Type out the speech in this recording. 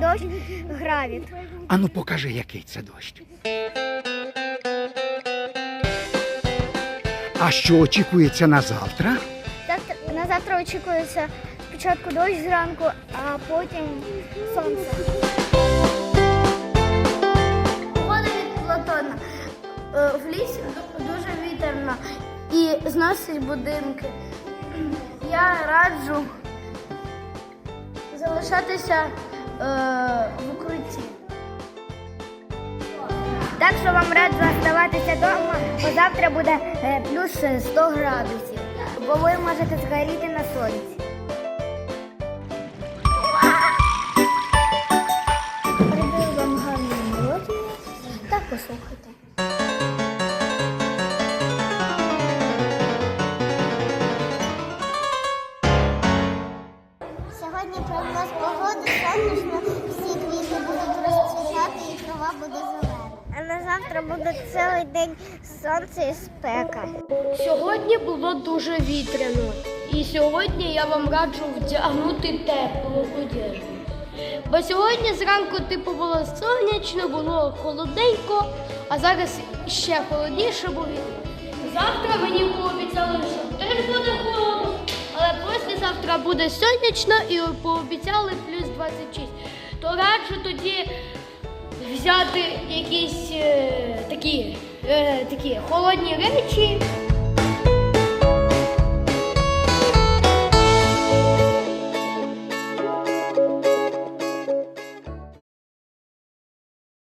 дощ, гравіт. Ану покажи, який це дощ. А що очікується на завтра? Завтра, на завтра очікується спочатку дощ зранку, а потім сонце. Погода від Платона. Е, В лісі дуже вітерно і зносить будинки. Я раджу залишатися е, в укритті. Так що вам раджу оставатися вдома, бо завтра буде е, плюс 100 градусів, бо ви можете згоріти на сонці. Передаю вам гарну мелодію та послухайте. Сьогодні прогноз погоди сонячно, всі квіти будуть розцвітати і трава буде зелена. А на завтра буде цілий день сонце і спека. Сьогодні було дуже вітряно, і сьогодні я вам раджу вдягнути теплу одежу. Бо сьогодні зранку типу було сонячно, було холодненько, а зараз ще холодніше буде. Завтра мені пообіцяли, що теж буде холодно, післязавтра буде сонячно і пообіцяли плюс 26. То раджу тоді взяти якісь е, такі, е, такі холодні речі,